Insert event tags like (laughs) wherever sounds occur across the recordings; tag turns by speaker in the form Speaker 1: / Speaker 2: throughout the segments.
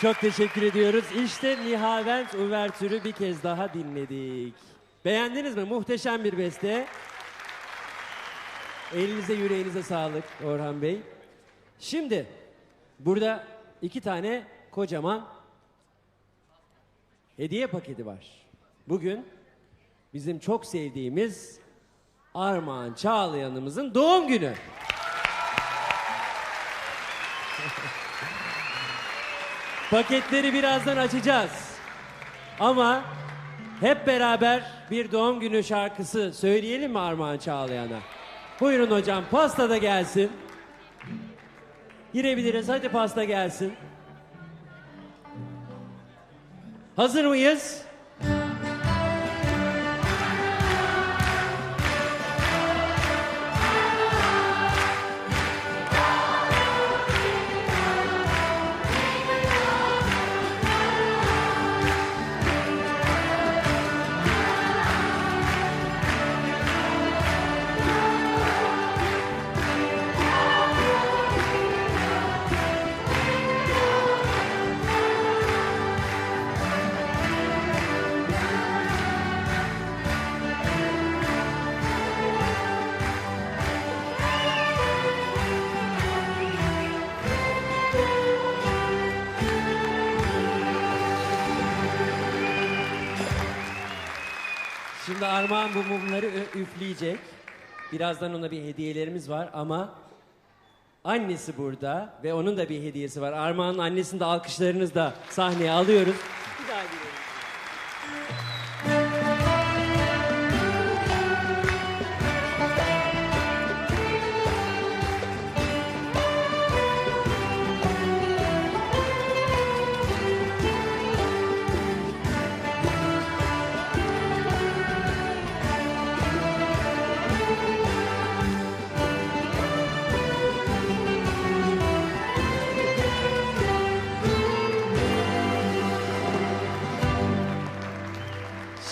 Speaker 1: Çok teşekkür ediyoruz. İşte Nihavent Uvertür'ü bir kez daha dinledik. Beğendiniz mi? Muhteşem bir beste. Elinize yüreğinize sağlık Orhan Bey. Şimdi burada iki tane kocaman hediye paketi var. Bugün bizim çok sevdiğimiz Armağan Çağlayan'ımızın doğum günü. Paketleri birazdan açacağız. Ama hep beraber bir doğum günü şarkısı söyleyelim mi Armağan Çağlayan'a? Buyurun hocam pasta da gelsin. Girebiliriz hadi pasta gelsin. Hazır mıyız? Şimdi Armağan bu mumları üfleyecek. Birazdan ona bir hediyelerimiz var ama annesi burada ve onun da bir hediyesi var. Armağan'ın annesini de alkışlarınızla sahneye alıyoruz.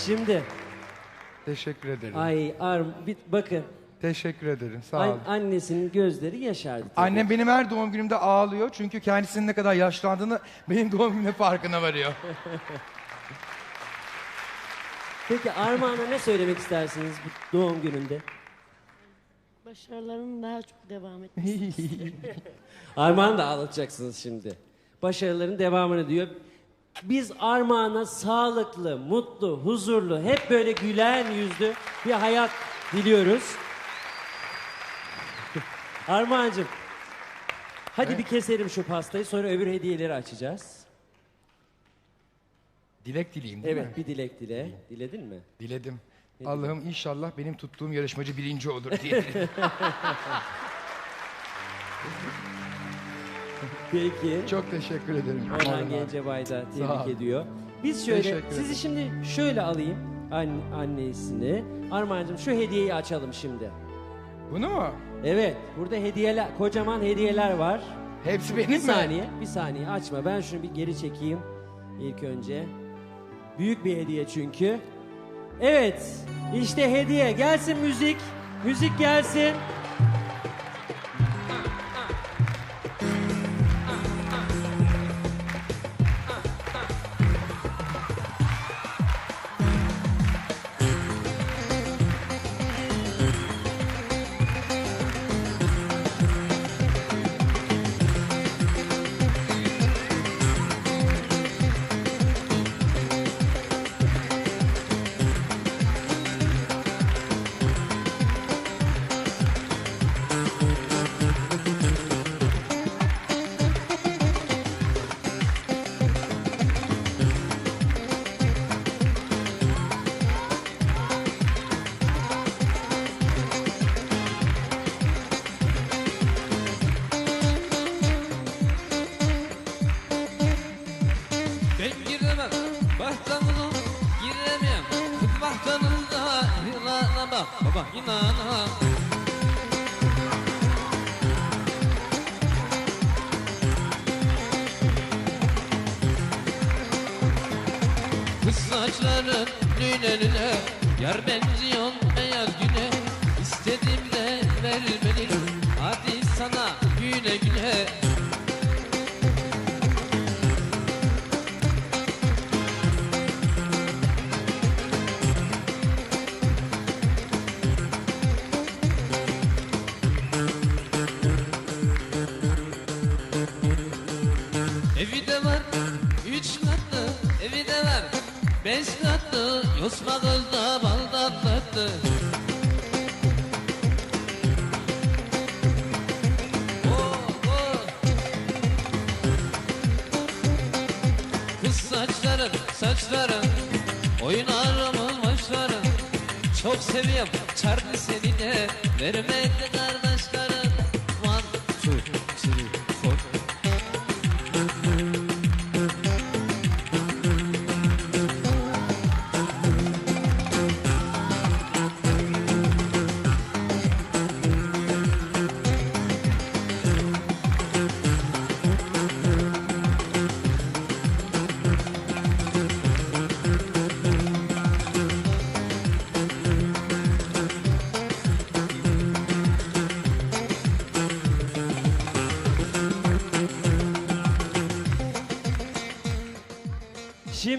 Speaker 1: Şimdi
Speaker 2: Teşekkür ederim.
Speaker 1: ay Arm bir, bakın
Speaker 2: Teşekkür ederim. Sağ
Speaker 1: an-
Speaker 2: olun.
Speaker 1: annesinin gözleri yaşardı. tabii.
Speaker 2: Annem benim her doğum günümde ağlıyor çünkü kendisinin ne kadar yaşlandığını benim doğum günümde farkına varıyor. (laughs)
Speaker 1: Peki Armağan'a ne söylemek istersiniz bu doğum gününde?
Speaker 3: Başarıların daha çok devam (laughs) etmesi.
Speaker 1: Armağan'ı da ağlatacaksınız şimdi. Başarıların devamını diyor. Biz Armağan'a sağlıklı, mutlu, huzurlu, hep böyle gülen yüzlü bir hayat diliyoruz. Armağan'cığım, hadi bir keselim şu pastayı sonra öbür hediyeleri açacağız.
Speaker 2: Dilek dileyim değil mi?
Speaker 1: Evet, bir dilek dile. Diledin mi?
Speaker 2: Diledim. Allah'ım inşallah benim tuttuğum yarışmacı birinci olur diye. (laughs)
Speaker 1: Peki.
Speaker 2: Çok teşekkür ederim.
Speaker 1: Orhan Gencebay da
Speaker 2: Sağ ol.
Speaker 1: tebrik ediyor. Biz şöyle,
Speaker 2: Teşekkür
Speaker 1: sizi
Speaker 2: ederim.
Speaker 1: şimdi şöyle alayım anne, annesini. Armağan'cığım şu hediyeyi açalım şimdi.
Speaker 2: Bunu mu?
Speaker 1: Evet, burada hediyeler, kocaman hediyeler var.
Speaker 2: Hepsi benim
Speaker 1: Bir
Speaker 2: mi?
Speaker 1: saniye, bir saniye açma. Ben şunu bir geri çekeyim ilk önce. Büyük bir hediye çünkü. Evet, işte hediye. Gelsin müzik. Müzik gelsin.
Speaker 4: İnana Kız saçların lüle lüle Yar benziyon güne. İstedim de vermedin Hadi sana güle güle Yosma kızda bal tatlattı Oh, oh. Kız saçların, saçların Oynarımın başların Çok seviyorum çarpı seni de Vermekte kardeşlerin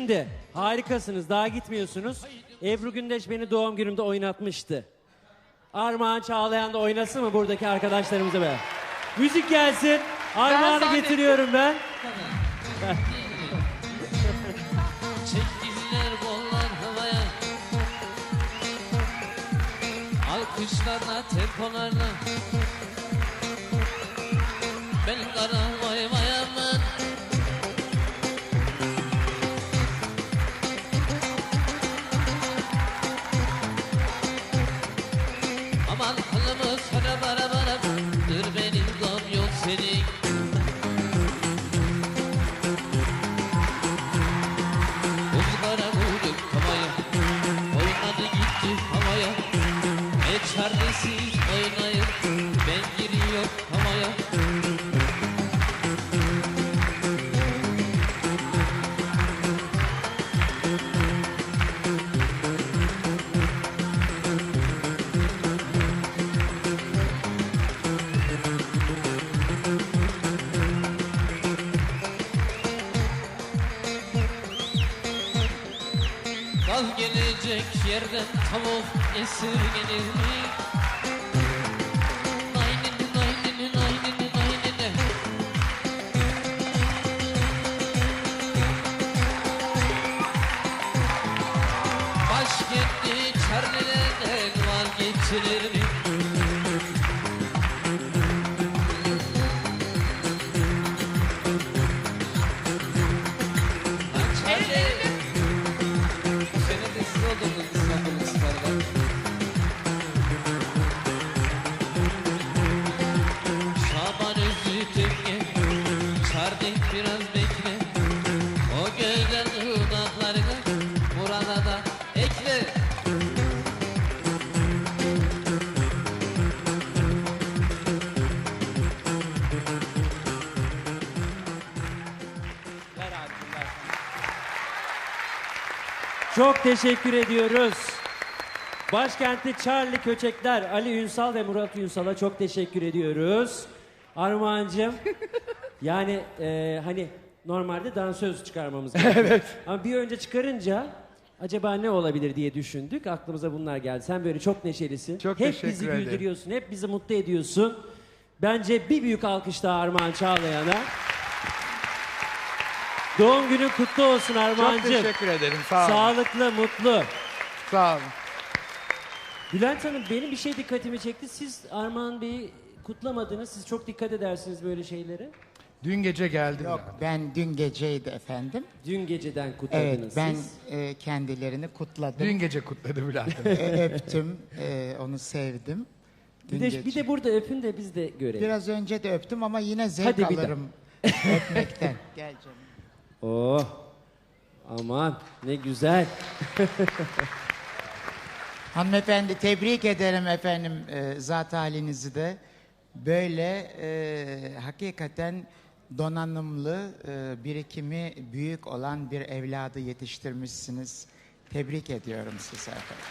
Speaker 1: Şimdi harikasınız daha gitmiyorsunuz. Ebru Gündeş beni doğum günümde oynatmıştı. Armağan Çağlayan da oynasın mı buradaki arkadaşlarımıza be? Müzik gelsin. Armağan'ı getiriyorum ben.
Speaker 4: Çektiler kollar havaya Alkışlarla tempolarla Ben kara gelecek yerden tavuk esirgenir mi? Naynini naynini naynini naynini Başkentli çarnelerden vazgeçilir mi?
Speaker 1: Çok teşekkür ediyoruz. Başkentli Charlie Köçekler, Ali Ünsal ve Murat Ünsal'a çok teşekkür ediyoruz. Armağan'cığım, (laughs) yani e, hani normalde dansöz çıkarmamız (laughs) gerekiyor. evet. Ama bir önce çıkarınca acaba ne olabilir diye düşündük. Aklımıza bunlar geldi. Sen böyle çok neşelisin.
Speaker 2: Çok
Speaker 1: hep
Speaker 2: teşekkür
Speaker 1: bizi
Speaker 2: ederim.
Speaker 1: güldürüyorsun, hep bizi mutlu ediyorsun. Bence bir büyük alkış daha Armağan Çağlayan'a. Doğum günün kutlu olsun
Speaker 2: Çok
Speaker 1: Armağan'cığım.
Speaker 2: teşekkür ederim. Sağ olun.
Speaker 1: Sağlıklı, mutlu.
Speaker 2: Sağ olun.
Speaker 1: Bülent Hanım benim bir şey dikkatimi çekti. Siz Armağan Bey'i kutlamadınız. Siz çok dikkat edersiniz böyle şeylere.
Speaker 2: Dün gece geldim.
Speaker 5: Yok ben dün geceydi efendim.
Speaker 1: Dün geceden kutladınız
Speaker 5: Evet ben
Speaker 1: siz.
Speaker 5: e, kendilerini kutladım.
Speaker 2: Dün gece kutladı Bülent Hanım.
Speaker 5: E, öptüm. e, onu sevdim.
Speaker 1: Bir
Speaker 5: Dün
Speaker 1: de,
Speaker 5: gece.
Speaker 1: bir de burada öpün de biz de görelim.
Speaker 5: Biraz önce de öptüm ama yine zevk
Speaker 1: Hadi bir daha.
Speaker 5: alırım (laughs) öpmekten. Gel canım.
Speaker 1: Oh. Aman ne güzel. (laughs)
Speaker 5: Hanımefendi tebrik ederim efendim e, zat halinizi de. Böyle e, hakikaten donanımlı, e, birikimi büyük olan bir evladı yetiştirmişsiniz. Tebrik ediyorum sizi efendim.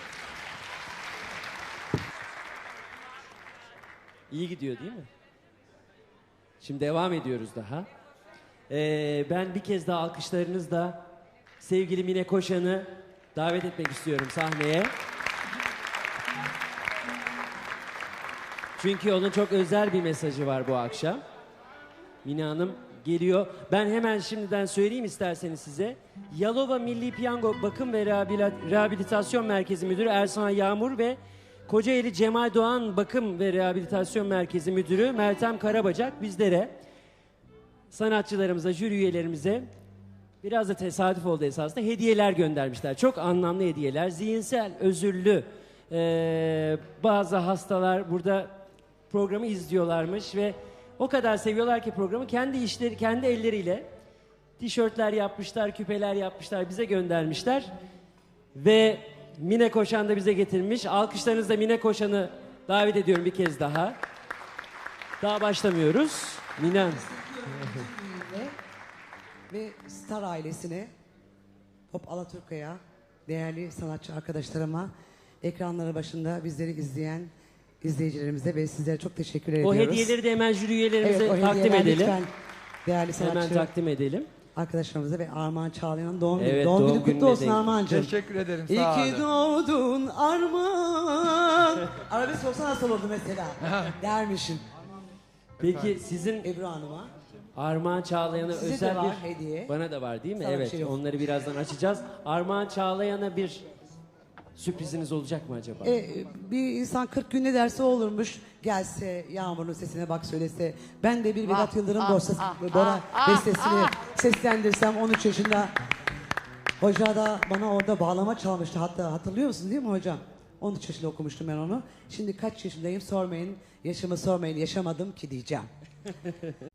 Speaker 1: İyi gidiyor değil mi? Şimdi devam ediyoruz daha. Ee, ben bir kez daha alkışlarınızla sevgili Mine Koşan'ı davet etmek istiyorum sahneye. Çünkü onun çok özel bir mesajı var bu akşam. Mine Hanım geliyor. Ben hemen şimdiden söyleyeyim isterseniz size. Yalova Milli Piyango Bakım ve Rehabilit- Rehabilitasyon Merkezi Müdürü Ersan Yağmur ve Kocaeli Cemal Doğan Bakım ve Rehabilitasyon Merkezi Müdürü Meltem Karabacak bizlere sanatçılarımıza, jüri üyelerimize biraz da tesadüf oldu esasında hediyeler göndermişler. Çok anlamlı hediyeler. Zihinsel, özürlü eee, bazı hastalar burada programı izliyorlarmış ve o kadar seviyorlar ki programı kendi işleri, kendi elleriyle tişörtler yapmışlar, küpeler yapmışlar, bize göndermişler. Ve Mine Koşan da bize getirmiş. Alkışlarınızla Mine Koşan'ı davet ediyorum bir kez daha. Daha başlamıyoruz. Mine Hanım.
Speaker 6: Ve Star ailesine, Pop Alaturka'ya, değerli sanatçı arkadaşlarıma, ekranları başında bizleri izleyen izleyicilerimize ve sizlere çok teşekkür ediyoruz.
Speaker 1: O hediyeleri de hemen jüri üyelerimize
Speaker 6: evet,
Speaker 1: takdim edelim.
Speaker 6: lütfen değerli
Speaker 1: Hemen
Speaker 6: sanatçı
Speaker 1: takdim edelim.
Speaker 6: arkadaşlarımıza ve Armağan Çağlayan'ın doğum günü.
Speaker 1: Evet,
Speaker 6: doğum,
Speaker 1: doğum
Speaker 6: günü kutlu olsun Armağan'cığım.
Speaker 2: Teşekkür ederim
Speaker 6: İyi ki doğdun Armağan. (laughs) Arabesk olsa nasıl olurdu mesela? (laughs) Dermişim
Speaker 1: Peki sizin
Speaker 6: Ebru Hanım'a.
Speaker 1: Armağan Çağlayan'a
Speaker 6: Size de
Speaker 1: özel
Speaker 6: var
Speaker 1: bir
Speaker 6: hediye.
Speaker 1: Bana da var değil mi?
Speaker 6: Sana bir
Speaker 1: evet.
Speaker 6: şey yok.
Speaker 1: onları birazdan açacağız. Armağan Çağlayan'a bir sürpriziniz olacak mı acaba?
Speaker 6: E, bir insan 40 günde derse olurmuş. Gelse Yağmur'un sesine bak söylese. Ben de bir Vedat Yıldırım borsası, Bora bestesini seslendirsem 13 yaşında. Hoca da bana orada bağlama çalmıştı. Hatta hatırlıyor musun değil mi hocam? 13 yaşında okumuştum ben onu. Şimdi kaç yaşındayım sormayın. Yaşımı sormayın. Yaşamadım ki diyeceğim. (laughs)